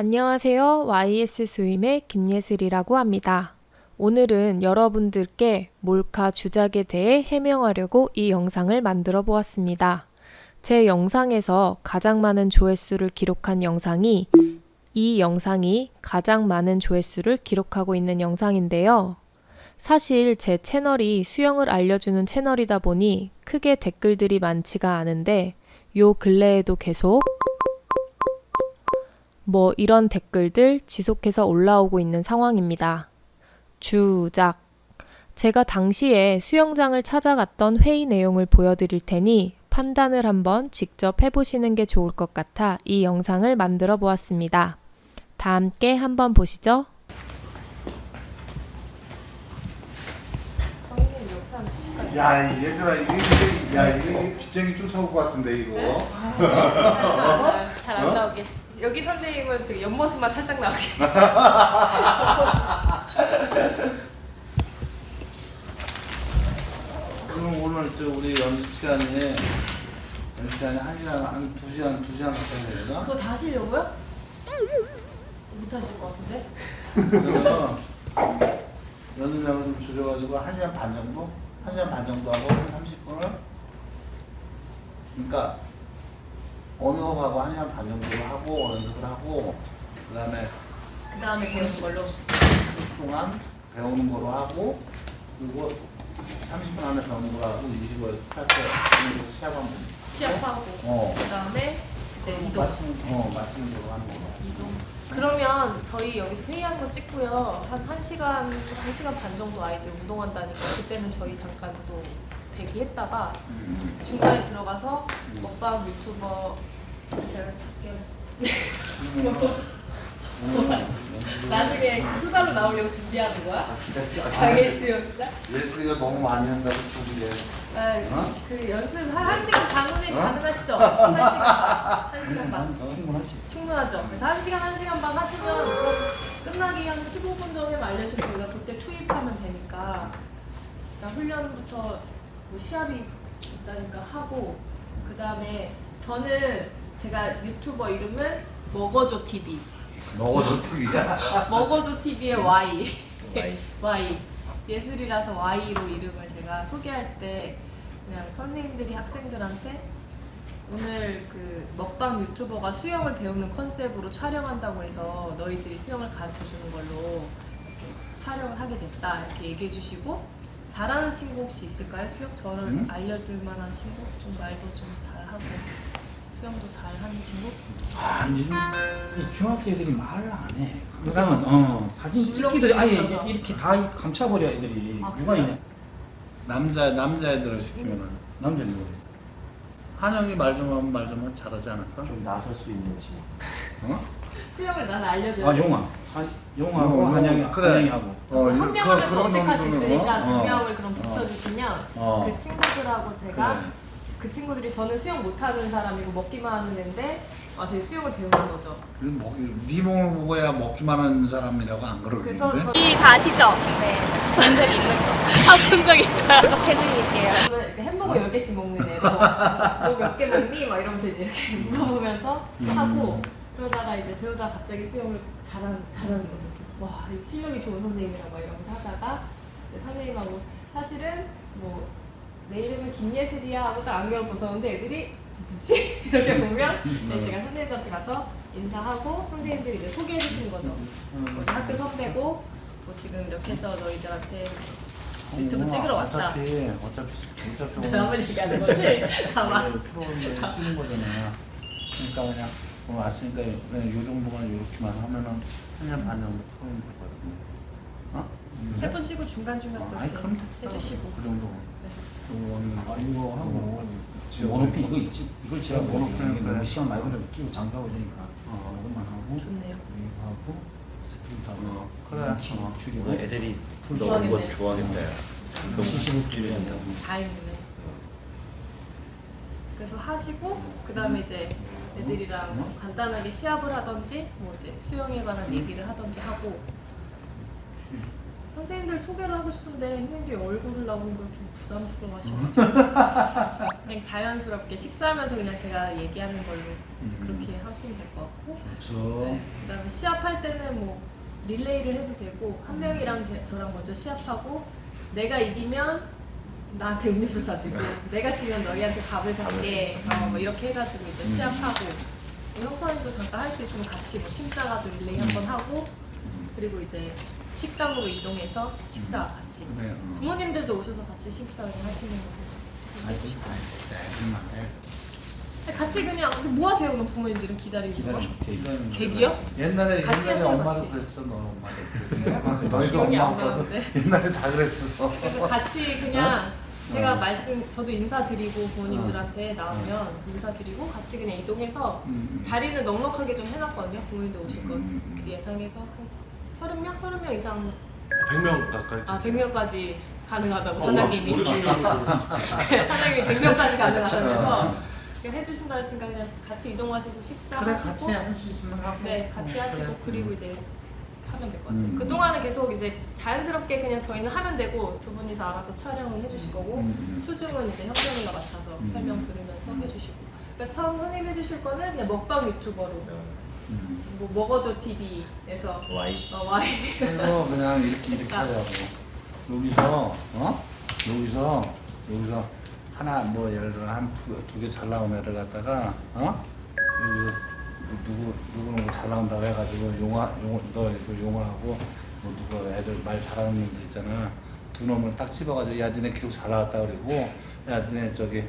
안녕하세요. YS 수임의 김예슬이라고 합니다. 오늘은 여러분들께 몰카 주작에 대해 해명하려고 이 영상을 만들어 보았습니다. 제 영상에서 가장 많은 조회수를 기록한 영상이 이 영상이 가장 많은 조회수를 기록하고 있는 영상인데요. 사실 제 채널이 수영을 알려주는 채널이다 보니 크게 댓글들이 많지가 않은데 요 근래에도 계속 뭐 이런 댓글들 지속해서 올라오고 있는 상황입니다. 주작. 제가 당시에 수영장을 찾아갔던 회의 내용을 보여드릴 테니 판단을 한번 직접 해보시는 게 좋을 것 같아 이 영상을 만들어 보았습니다. 다 함께 한번 보시죠. 야, 이 얘들아, 이게 빗쟁이, 야, 이게 빗쟁이 쫓아올 것 같은데, 이거. 잘 안 나오게. 여기 선생님은 저기 옆모습만 살짝 나오게. 그럼 오늘 저 우리 연습 시간에, 연습 시간에 한 시간, 한두 시간, 두 시간 가까이 되나? 그거 다 하시려고요? 못 하실 것 같은데? 그래서 연습량을 좀 줄여가지고 한 시간 반 정도? 한 시간 반 정도 하고 한 30분을? 그러니까, 언어하고 한 시간 반 정도 하고, 연습을 하고, 그 다음에 그 다음에 배우는 걸로. 동안 배우는 거로 하고 그리고 30분 안에 배우는 거로 하고 20월 스타트 하는 거 시합 한번 시합하고. 어. 그 다음에 이제 이동. 맞추는 어 맞추는 대로 하는 거 이동. 그러면 저희 여기서 회의한 거 찍고요. 한 1시간, 1시간 반 정도 아이들 운동한다니까 그때는 저희 잠깐 또 대기했다가 음. 중간에 들어가서 먹방 유튜버 제가 할게요. 나중에 수다로 나오려고 준비하는 거야? 자기 수영자? 예슬이가 너무 많이 한다고 죽이래 아, 어? 그 연습 한, 한 시간 반 후에 어? 가능하시죠? 한 시간 반. 한 시간 반. 충분하지. 충분하죠. 그래서 한 시간 한 시간 반 하시면 끝나기 한 15분 전에만 알려주면 저희가 그때 투입하면 되니까 일단 훈련부터 뭐 시합이 있다니까 하고 그 다음에 저는 제가 유튜버 이름은 먹어줘 TV 먹어도 TV야? 먹어줘 TV의 Y. Y. 예술이라서 Y로 이름을 제가 소개할 때 그냥 선생님들이 학생들한테 오늘 그 먹방 유튜버가 수영을 배우는 컨셉으로 촬영한다고 해서 너희들이 수영을 가르쳐 주는 걸로 이렇게 촬영을 하게 됐다. 이렇게 얘기해 주시고 잘하는 친구 혹시 있을까요? 수영 저를 음? 알려줄 만한 친구 좀 말도 좀 잘하고 수영도 잘하는 친구 아, 요즘 이 중학교 애들이 말을 안 해. 그러면 어 사진 찍기도 아예 있어서. 이렇게 다 감춰버려 애들이. 아, 누가 그래요? 있냐? 남자 남자애들을 시키면 은 남자는 뭐? 한영이 말 좀 하면 말좀 하면 잘하지 않을까? 좀 나설 수 있는지. 어? 수영을 나는 알려줘요. 아 용아. 한 용하고 용, 한영이 그래. 한영이하고. 어, 한 이거 명하면 그- 어색할 수 있으니까 어? 두 어. 명을 그럼 붙여주시면 어. 그 친구들하고 제가 그래. 그 친구들이 저는 수영 못하는 사람이고 먹기만 하는 애인데 와서 수영을 배우는 거죠. 이거 먹- 네 몸을 보고야 먹기만 하는 사람이라고 안 그래서 그러는데? 저... 이다 아시죠? 네. 본적 있는 거. 아, 본 적 있어요. 해드릴게요. 저는 이렇게 햄버거 10개씩 먹는 애로 너몇 개 먹니? 막 이러면서 이제 이렇게 물어보면서 하고 그러다가 이제 배우다가 갑자기 수영을 잘하는, 잘하는 거죠. 와, 이 실력이 좋은 선생님이라고 막 이러면서 하다가 이제 선생님하고 사실은 뭐 내 이름은 김예슬이야 하고 딱 안경을 벗었는데 애들이 누구지? 이렇게 보면 네, 제가 선생님한테 가서 인사하고 선생님들이 이제 소개해 주시는 거죠. 뭐 이제 학교 선배고 뭐 지금 이렇게 해서 너희들한테 유튜브 어, 찍으러 왔다. 어차피 어차피 어차피 오늘 나만 얘기하는 거지? 다만. 네, 프로그램 쓰는 거잖아. 그러니까 그냥 오늘 왔으니까 그냥 요 정도만 이렇게만 하면은 한년 반 정도 프로그램 되거든. 어? 해보 쉬고 중간중간 또 아니 이렇게 그럼 됐어. 해주시고 그 정도. 아 이거 하고 모노핀 이거 있지. 이걸 제가 그래, 모노핀 그래, 시간 많이 걸려 끼고 장가고 되니까 어. 이것만 하고 좋네요. 이거 하고 스프린트 하고 어, 그래. 어, 줄이고 애들이 너무. 좋아하겠다. 너무 수십을 줄여준다. 다행이네. 그래서 하시고 그 다음에 이제 애들이랑 뭐 간단하게 시합을 하던지 뭐 이제 수영에 관한 얘기를 하던지 하고. 선생님들 소개를 하고 싶은데 선생님들이 얼굴을 나오는 걸 좀 부담스러워하셔가지고. 그냥 자연스럽게 식사하면서 그냥 제가 얘기하는 걸로 그렇게 하시면 될 것 같고. 좋죠. 네. 그다음에 시합할 때는 뭐 릴레이를 해도 되고 한 명이랑 제- 저랑 먼저 시합하고 내가 이기면 나한테 음료수 사주고 내가 지면 너희한테 밥을 살게 어, 뭐 이렇게 해가지고 이제 시합하고 뭐 형사님도 잠깐 할 수 있으면 같이 뭐 팀 짜가지고 릴레이 한번 하고 그리고 이제 식당으로 이동해서 식사 같이. 그래. 어. 부모님들도 오셔서 같이 식사를 하시는 거고 아이고, 정말. 같이 그냥 뭐 하세요? 그럼 부모님들은 기다리고 기다려. 이건 객이요? 옛날에 같이 옛날에 엄마도 같이. 그랬어 너 엄마도. 그랬어 너희도 기억이 엄마 안 아빠도 나는데. 옛날에 다 그랬어. 그래서 같이 그냥 제가 어. 말씀 저도 인사드리고 부모님들한테 나오면 인사드리고 같이 그냥 이동해서 음. 자리는 넉넉하게 좀 해놨거든요 부모님들 오실 거 음. 예상해서 한 서른 명 서른 명 이상 100명 가까이. 아 100명까지 가능하다고 어, 사장님이 사장님이 100명까지 가능하다고 해주신다 했으니까 그냥 같이 이동하셔서 식사하시고 같이 있으면 하고 네 같이 어, 하시고 그래. 그리고 이제 하면 될 것 같아요. 음. 그 동안은 계속 이제 자연스럽게 그냥 저희는 하면 되고 두 분이서 알아서 촬영을 해주실 거고 음. 수중은 이제 형정이가 맡아서 음. 설명 들으면서 해주시고. 그러니까 처음 선생님 해주실 거는 그냥 먹방 유튜버로 음. 뭐 먹어줘 TV에서 와이. 어, 와이 그래서 그냥 이렇게 이렇게 아. 하자고 여기서 어 여기서 여기서 하나 뭐 예를 들어 한 두 개 잘 나온 애를 갖다가 어 여기서 누구 누구는 뭐 잘 나온다고 해가지고 용화 용너 이거 용화하고 뭐 누구 애들 말 잘하는 놈들 있잖아. 두 놈을 딱 집어가지고 야 니네 기록 잘 나왔다 그리고 야 니네 저기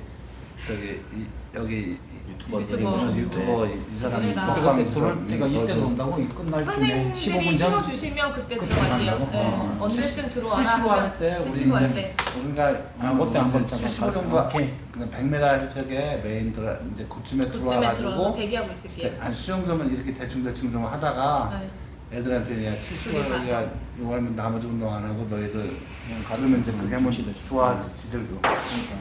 저기 이, 여기 유튜버. 유튜버. 유튜버 이, 이 사람 내가 먹방 그때 들어올 때가 뭐, 이때 뭐, 들어온다고 이 끝날 쯤에 선생님들이 15분 전. 심어주시면 그때 그때 들어갈게요. 간다고? 네. 어. 언제쯤 들어와라 75 할 때 우리 75 할 때. 우리가 아, 그때 안 봤잖아. 75 정도 오케이. 그냥 100m 쪽에 메인 들어 이제 그쯤에 그쯤에 들어와서 들어와가지고 대기하고 있을게요. 한 수영점은 이렇게 대충 대충 좀 하다가 네. 애들한테 야75 둘이 야 이거 하면 나머지 운동 안 하고 너희들 그냥 가르면 이제 그게 하면 좋아하지 지들도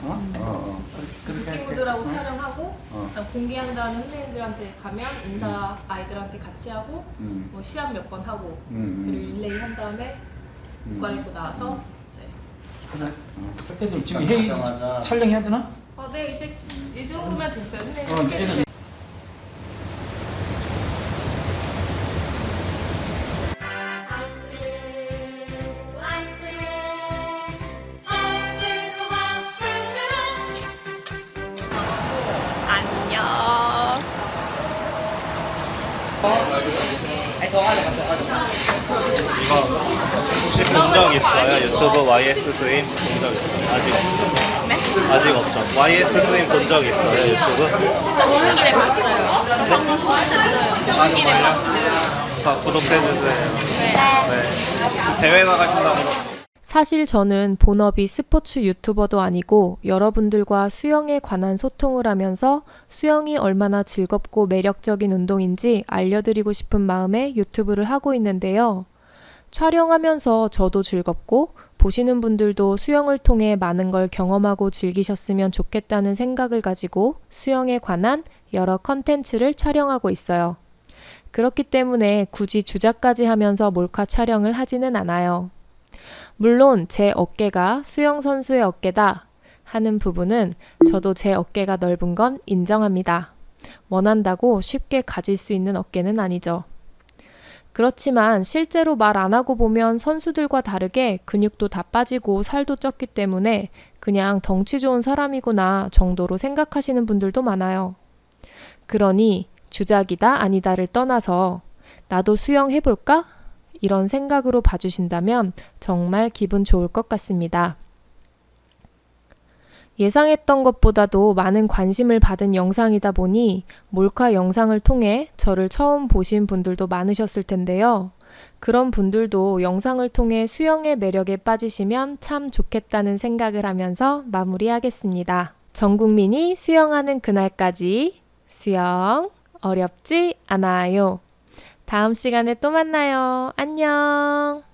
어? 어, 어. 그 그렇게 친구들하고 할게. 촬영하고 어. 그다음 공개한 다음에 선생님들한테 가면 인사 아이들한테 같이 하고 음. 뭐 시합 몇 번 하고 음, 그리고 음. 릴레이 한 다음에 음. 옷 갈아입고 나와서 이제 그래. 어. 그때도 지금 회의 가자마자. 촬영해야 되나? 어, 네 이제 이 정도면 됐어요. 선생님 어, 이제는 혹시 본 적 있어요? 유튜브 YS 스임 본적 있어요? 아직 없죠? 아직 없죠? YS 스임 본적 있어요? 유튜브? 오는 길에 봤어요. 오는 길에 봤어요. 다 구독해주세요. 네. 대회 나가신다고 사실 저는 본업이 스포츠 유튜버도 아니고 여러분들과 수영에 관한 소통을 하면서 수영이 얼마나 즐겁고 매력적인 운동인지 알려드리고 싶은 마음에 유튜브를 하고 있는데요. 촬영하면서 저도 즐겁고 보시는 분들도 수영을 통해 많은 걸 경험하고 즐기셨으면 좋겠다는 생각을 가지고 수영에 관한 여러 컨텐츠를 촬영하고 있어요. 그렇기 때문에 굳이 주작까지 하면서 몰카 촬영을 하지는 않아요. 물론 제 어깨가 수영 선수의 어깨다 하는 부분은 저도 제 어깨가 넓은 건 인정합니다. 원한다고 쉽게 가질 수 있는 어깨는 아니죠. 그렇지만 실제로 말 안 하고 보면 선수들과 다르게 근육도 다 빠지고 살도 쪘기 때문에 그냥 덩치 좋은 사람이구나 정도로 생각하시는 분들도 많아요. 그러니 주작이다 아니다를 떠나서 나도 수영 해볼까? 이런 생각으로 봐주신다면 정말 기분 좋을 것 같습니다. 예상했던 것보다도 많은 관심을 받은 영상이다 보니 몰카 영상을 통해 저를 처음 보신 분들도 많으셨을 텐데요. 그런 분들도 영상을 통해 수영의 매력에 빠지시면 참 좋겠다는 생각을 하면서 마무리하겠습니다. 전 국민이 수영하는 그날까지 수영 어렵지 않아요. 다음 시간에 또 만나요. 안녕.